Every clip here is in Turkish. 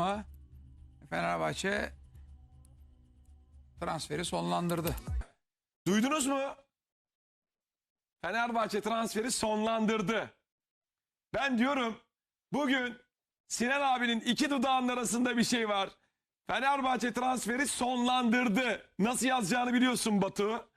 ama Fenerbahçe transferi sonlandırdı. Duydunuz mu? Fenerbahçe transferi sonlandırdı. Ben diyorum bugün Sinan abinin iki dudağının arasında bir şey var. Fenerbahçe transferi sonlandırdı. Nasıl yazacağını biliyorsun Batu.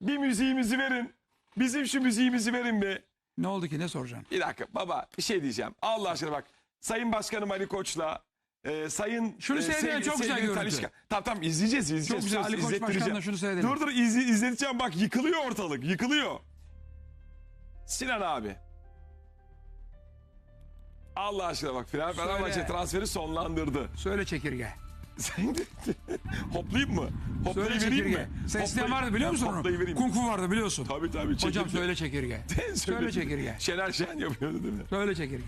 Bir müziğimizi verin. Bizim şu müziğimizi verin bir. Ne oldu ki ne soracaksın? Bir dakika baba bir şey diyeceğim. Allah aşkına bak. Sayın Başkanım Ali Koç'la e, Sayın Şunu e, seyredelim, sevgili- çok güzel sevgili görüntü. Talişka. Tamam tamam izleyeceğiz izleyeceğiz. Çok güzel Ali Koç izlettireceğim. Başkan'la şunu seyredelim. Dur dur izle, izleteceğim bak yıkılıyor ortalık yıkılıyor. Sinan abi. Allah aşkına bak Fener- Fenerbahçe transferi sonlandırdı. Söyle çekirge. Sen Hoplayayım mı? Söyle Hoplayı vereyim çekirge. mi? Seslen Hoplayı- vardı biliyor musun onu? Hoplayı vereyim. Kung fu vardı biliyorsun. Tabii tabii. Hocam çekirge. söyle çekirge. Söyle söyle çekirge. Şener Şen yapıyordu değil mi? Söyle çekirge.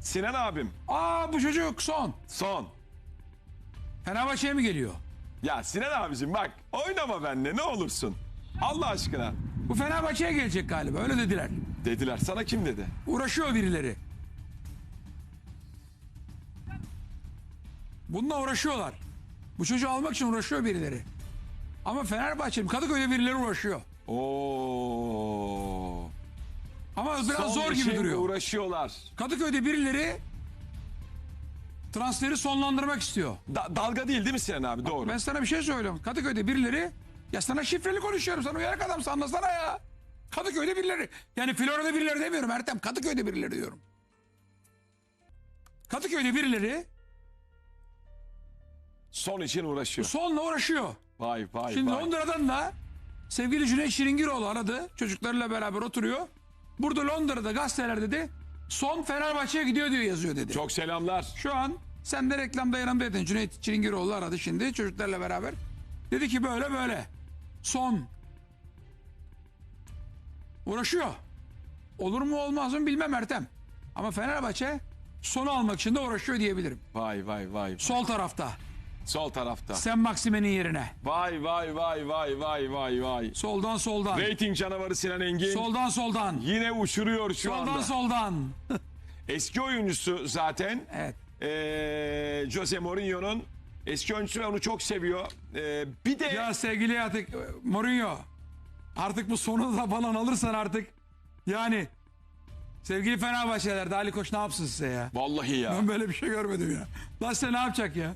Sinan abim Aa bu çocuk son. son. Fenerbahçe'ye mi geliyor? Ya Sinan abicim bak oynama benimle ne olursun. Allah aşkına. Bu Fenerbahçe'ye gelecek galiba öyle dediler. Dediler sana kim dedi? Uğraşıyor birileri. Bununla uğraşıyorlar. Bu çocuğu almak için uğraşıyor birileri. Ama Fenerbahçe Kadıköy'de birileri uğraşıyor. Oo. Ama biraz Son zor gibi duruyor. uğraşıyorlar. Kadıköy'de birileri transferi sonlandırmak istiyor. Da- dalga değil değil mi Sinan abi? Doğru. Ben sana bir şey söylüyorum. Kadıköy'de birileri ya sana şifreli konuşuyorum. Sen uyanık adamsın anlasana ya. Kadıköy'de birileri. Yani Florya'da birileri demiyorum Ertem. Kadıköy'de birileri diyorum. Kadıköy'de birileri Son için uğraşıyor. sonla uğraşıyor. Vay vay Şimdi vay. Londra'dan da sevgili Cüneyt Şiringiroğlu aradı. Çocuklarıyla beraber oturuyor. Burada Londra'da gazeteler dedi. Son Fenerbahçe'ye gidiyor diyor yazıyor dedi. Çok selamlar. Şu an sen de reklamda yanımdaydın. Cüneyt Çilingiroğlu aradı şimdi çocuklarla beraber. Dedi ki böyle böyle. Son. Uğraşıyor. Olur mu olmaz mı bilmem Ertem. Ama Fenerbahçe sonu almak için de uğraşıyor diyebilirim. Vay vay vay. Sol tarafta. Sol tarafta. Sen Maksime'nin yerine. Vay vay vay vay vay vay vay. Soldan soldan. Rating canavarı Sinan Engin. Soldan soldan. Yine uçuruyor şu Soldan anda. soldan. Eski oyuncusu zaten. Evet. Ee, Jose Mourinho'nun eski oyuncusu ve onu çok seviyor. Ee, bir de Ya sevgili artık e, Mourinho artık bu sonu da falan alırsan artık yani sevgili Fenerbahçeliler de Ali Koç ne yapsın size ya? vallahi ya. Ben böyle bir şey görmedim ya. Lan size ne yapacak ya?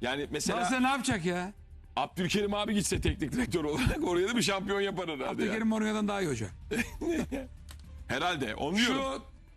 Yani mesela size ne yapacak ya? Abdülkerim abi gitse teknik direktör olarak oraya da bir şampiyon yapar herhalde. Abdülkerim Mourinho'dan daha iyi hoca. Herhalde. Onu diyorum. Şu